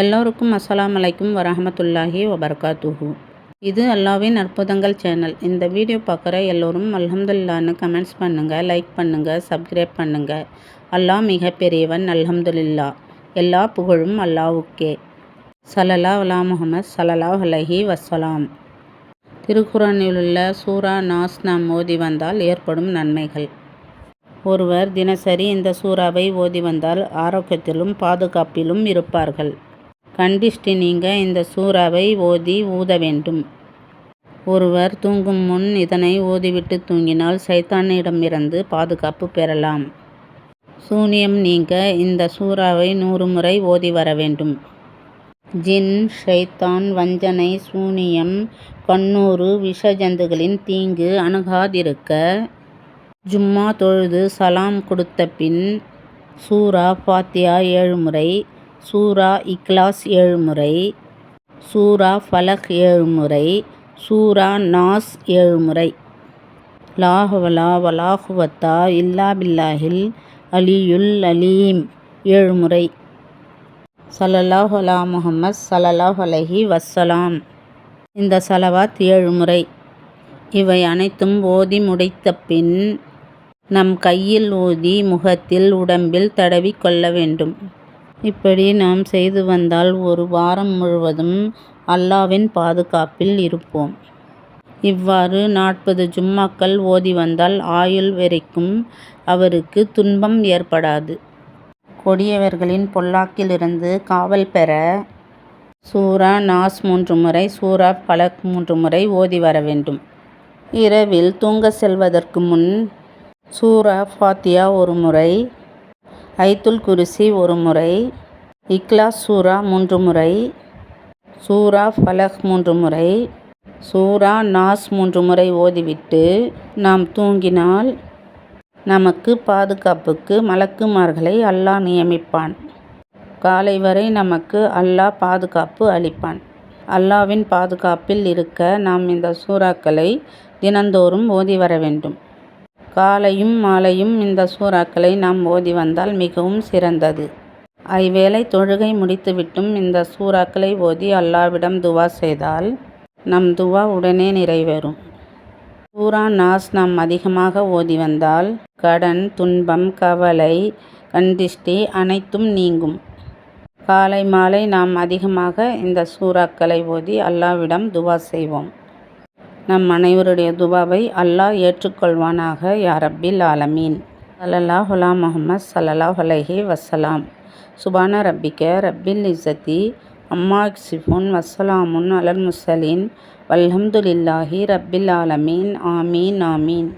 எல்லோருக்கும் அஸ்லாம் அலைக்கும் வரஹமத்துல்லாஹி வபர்காத்துஹு. இது அல்லாவின் அற்புதங்கள் சேனல் இந்த வீடியோ பார்க்குற எல்லோரும் அல்ஹம்துல்லான்னு கமெண்ட்ஸ் பண்ணுங்கள் லைக் பண்ணுங்கள் சப்ஸ்கிரைப் பண்ணுங்கள் அல்லாஹ் மிகப்பெரியவன் அல்ஹம்துல்லா எல்லா புகழும் அல்லாவுக்கே சலலா அலா முகமது சலலா அலஹி வசலாம் வஸ்ஸலாம். திருக்குறானிலுள்ள சூரா நாஸ் நாம் ஓதி வந்தால் ஏற்படும் நன்மைகள். ஒருவர் தினசரி இந்த சூறாவை ஓதி வந்தால் ஆரோக்கியத்திலும் பாதுகாப்பிலும் இருப்பார்கள். கண்டிஷ்டி நீங்க இந்த சூறாவை ஓதி ஊத வேண்டும். ஒருவர் தூங்கும் முன் இதனை ஓதிவிட்டு தூங்கினால் சைத்தானிடமிருந்து பாதுகாப்பு பெறலாம். சூனியம் நீங்க இந்த சூறாவை நூறு முறை ஓதி வர வேண்டும். ஜின் ஷைத்தான் வஞ்சனை சூனியம் கண்ணூறு விஷஜந்துகளின் தீங்கு அணுகாதிருக்க ஜும்மா தொழுது சலாம் கொடுத்த பின் சூரா ஃபாத்தியா ஏழு முறை சூரா இக்லாஸ் ஏழு முறை சூரா ஃபலக் ஏழு முறை சூரா நாஸ் ஏழு முறை லாஹவலா வலாஹுவத்தா இல்லா பில்லாஹில் அலியுல் அலீம் ஏழு முறை சல்லல்லாஹ் அலா முகமது சல்லல்லாஹ் அலஹி வசலாம் இந்த சலவாத் ஏழு முறை இவை அனைத்தும் ஓதி முடித்த பின் நம் கையில் ஊதி முகத்தில் உடம்பில் தடவி கொள்ள வேண்டும். இப்படி நாம் செய்து வந்தால் ஒரு வாரம் முழுவதும் அல்லாவின் பாதுகாப்பில் இருப்போம். இவ்வாறு நாற்பது ஜும்மாக்கள் ஓதி வந்தால் ஆயுள் வரைக்கும் அவருக்கு துன்பம் ஏற்படாது. கொடியவர்களின் பொல்லாக்கிலிருந்து காவல் பெற சூரா நாஸ் மூன்று முறை சூரா பலக் மூன்று முறை ஓதி வர வேண்டும். இரவில் தூங்க செல்வதற்கு முன் சூரா ஃபாத்தியா ஒரு முறை ஐத்துல் குருசி ஒரு முறை இக்லாஸ் சூரா மூன்று முறை சூரா ஃபலக் மூன்று முறை சூரா நாஸ் மூன்று முறை ஓதிவிட்டு நாம் தூங்கினால் நமக்கு பாதுகாப்புக்கு மலக்குமார்களை அல்லாஹ் நியமிப்பான். காலை வரை நமக்கு அல்லாஹ் பாதுகாப்பு அளிப்பான். அல்லாவின் பாதுகாப்பில் இருக்க நாம் இந்த சூறாக்களை தினந்தோறும் ஓதி வர வேண்டும். காலையும் மாலையும் இந்த சூறாக்களை நாம் ஓதி வந்தால் மிகவும் சிறந்தது. ஐவேளை தொழுகை முடித்துவிட்டும் இந்த சூறாக்களை ஓதி அல்லாவிடம் துவா செய்தால் நம் துவா உடனே நிறைவேறும். சூரா நாஸ் நாம் அதிகமாக ஓதி வந்தால் கடன் துன்பம் கவலை கண்டிஷ்டி அனைத்தும் நீங்கும். காலை மாலை நாம் அதிகமாக இந்த சூறாக்களை ஓதி அல்லாவிடம் துவா செய்வோம். நம் அனைவருடைய துபாவை அல்லாஹ் ஏற்றுக்கொள்வானாக யா ரப்பில் ஆலமீன். சல்லல்லாஹ் அலா முஹம்மத் சல்லல்லாஹ் அலைஹி வசலாம் சுபான ரப்பிக்க ரப்பில் இசத்தி அம்மா சிஃபுன் வசலாமுன் அலல் முசலின் வல்ஹம்துலில்லாஹி ரப்பில் ஆலமீன். ஆமீன் ஆமீன்.